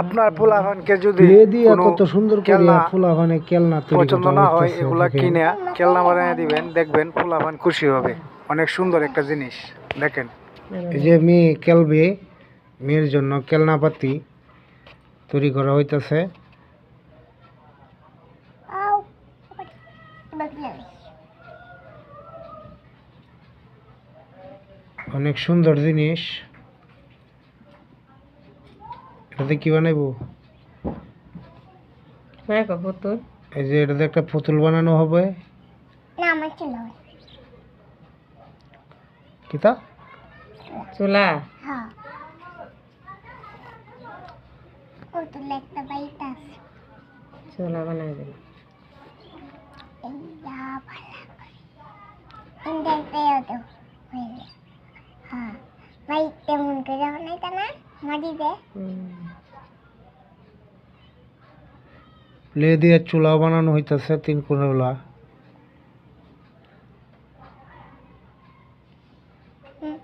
আপনার পোলাভানকে যদি কত সুন্দর করে খেলনা ফুলাভানে কেলনা পছন্দ না হয় এগুলা। কিনে খেলনা বানিয়ে দিবেন দেখবেন পোলাভান খুশি হবে। অনেক সুন্দর একটা জিনিস দেখেন। এই যে মেয়ে খেলবে মেয়ের জন্য খেলনাপাতি তৈরি করা হইতেছে। অনেক সুন্দর জিনিস। এটাতে কি বানাইবো? পুতুল। এই যে এটাতে একটা পুতুল বানানো হবে। না আমার ছিল কিতা? চুলা? হ্যাঁ। তো একটা বাইটা আছে। চুলা বানাই দিল এই যা ভালো ইন্দাইতেও তো হইলে হ্যাঁ। বাইক তেমন করে বানাইতা না মাটিতে লে দিয়ে চুলা বানানো হইতেছে তিন কোণা হুম।